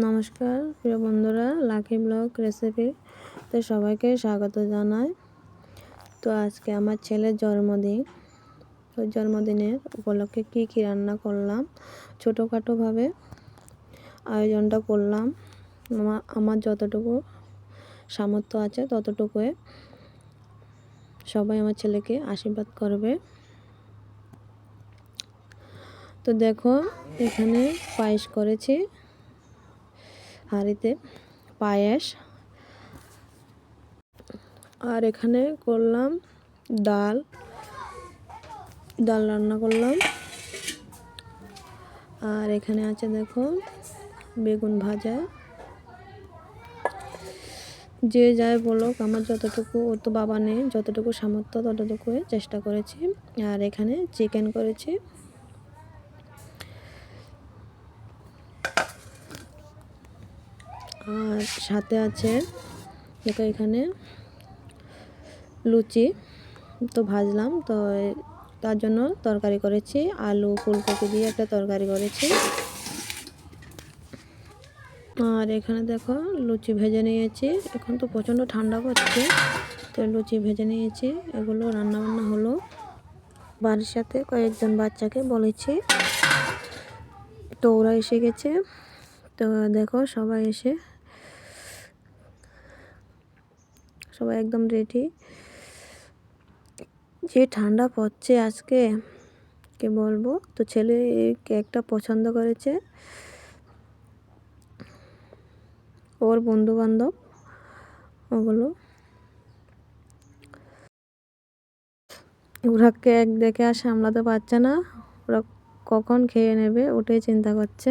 নমস্কার, প্রিয় বন্ধুরা, লাকি ব্লগ রেসিপি তো সবাইকে স্বাগত জানাই। তো আজকে আমার ছেলের জন্মদিন। ওই জন্মদিনের উপলক্ষে কী কী রান্না করলাম, ছোটোখাটোভাবে আয়োজনটা করলাম। আমার যতটুকু সামর্থ্য আছে ততটুকুয়ে সবাই আমার ছেলেকে আশীর্বাদ করবে। তো দেখো, এখানে পায়েস করেছি। হাঁড়িতে পায়েস। আর এখানে করলাম ডাল। ডাল রান্না করলাম। আর এখানে আছে দেখো বেগুন ভাজা। যে যাই বলুক, আমার যতটুকু ও তো বাবা নেই, যতটুকু সামর্থ্য ততটুকু চেষ্টা করেছি। আর এখানে চিকেন করেছি। আর সাথে আছে দেখো এখানে লুচি। তো ভাজলাম, তো তার জন্য তরকারি করেছি। আলু, ফুলকপি দিয়ে একটা তরকারি করেছি। আর এখানে দেখো লুচি ভেজে নিয়েছি। এখন তো প্রচণ্ড ঠান্ডা পড়ছে, তো লুচি ভেজে নিয়েছি। এগুলো রান্নাবান্না হলো। বাড়ির সাথে কয়েকজন বাচ্চাকে বলেছি। তো ওরা এসে গেছে। তো দেখো সবাই এসে সবাই একদম রেডি যে ঠান্ডা পড়ছে আজকে, কে বলব? তো ছেলে এই কেকটা পছন্দ করেছে। ওর বন্ধু বান্ধব ওগুলো। ওরা কেক দেখে আর সামলাতে পারছে না। ওরা কখন খেয়ে নেবে ওটাই চিন্তা করছে।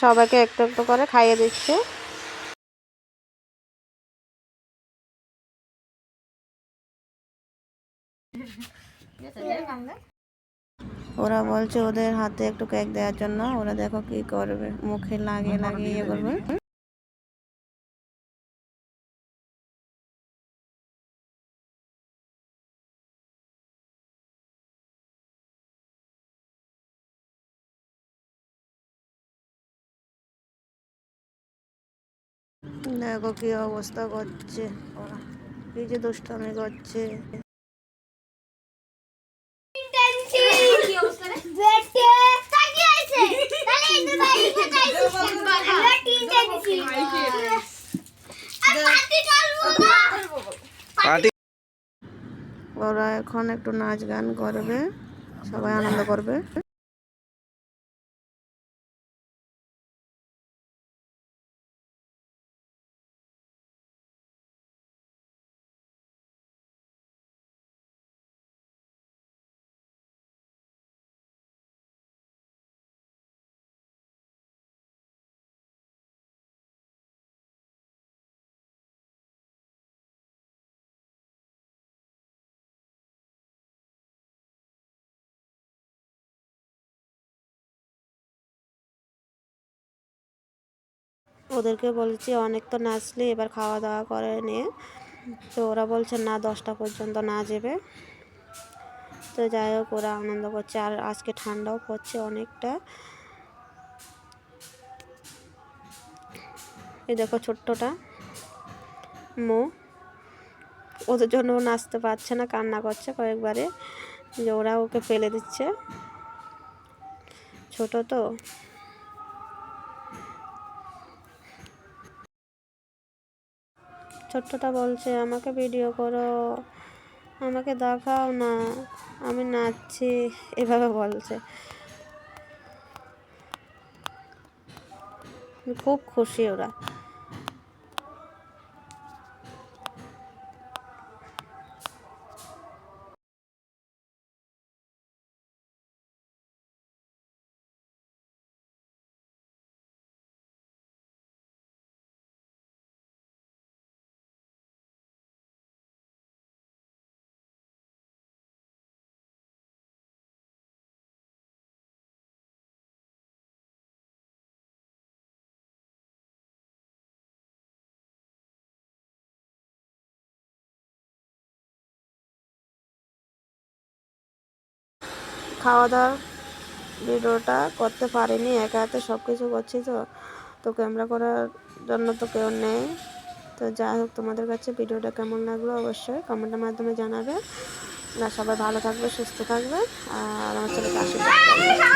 সবাইকে একটু একটু করে খাইয়ে দিচ্ছে। ওরা বলছে ওদের হাতে একটু কেক দেওয়ার জন্য। ওরা দেখো কি করবে। মুখে লাগিয়ে লাগিয়ে ইয়ে করবে। দেখো কি অবস্থা করছে ওরা। কি যে দুষ্টামি করছে। ওরা এখন একটু নাচ গান করবে সবাই আনন্দ করবে। ওদেরকে বলছি, অনেক তো নাচলে, এবার খাওয়া দাওয়া করে নিয়ে তো ওরা বলছে, না, দশটা পর্যন্ত না যাবে। তো যাই হোক, ওরা আনন্দ করছে। আর আজকে ঠান্ডাও পড়ছে অনেকটা। এই দেখো ছোট্টটা, মো। ওদের জন্য ও নাচতে পারছে না, কান্না করছে কয়েকবারে। যে ওরা ওকে ফেলে দিচ্ছে। ছোট তো। ছোট্টটা বলছে, আমাকে ভিডিও করো, আমাকে দেখাও না, আমি নাচছি। এভাবে বলছে। খুব খুশি ওরা। খাওয়া দাওয়া ভিডিওটা করতে পারিনি, একা হাতে সব কিছু করছি তো। তো ক্যামেরা করার জন্য তো কেউ নেই। তো যাই হোক, তোমাদের কাছে ভিডিওটা কেমন লাগল অবশ্যই কমেন্টের মাধ্যমে জানাবে। আর সবাই ভালো থাকবে, সুস্থ থাকবে, আর আমার ছেলেকে আশীর্বাদ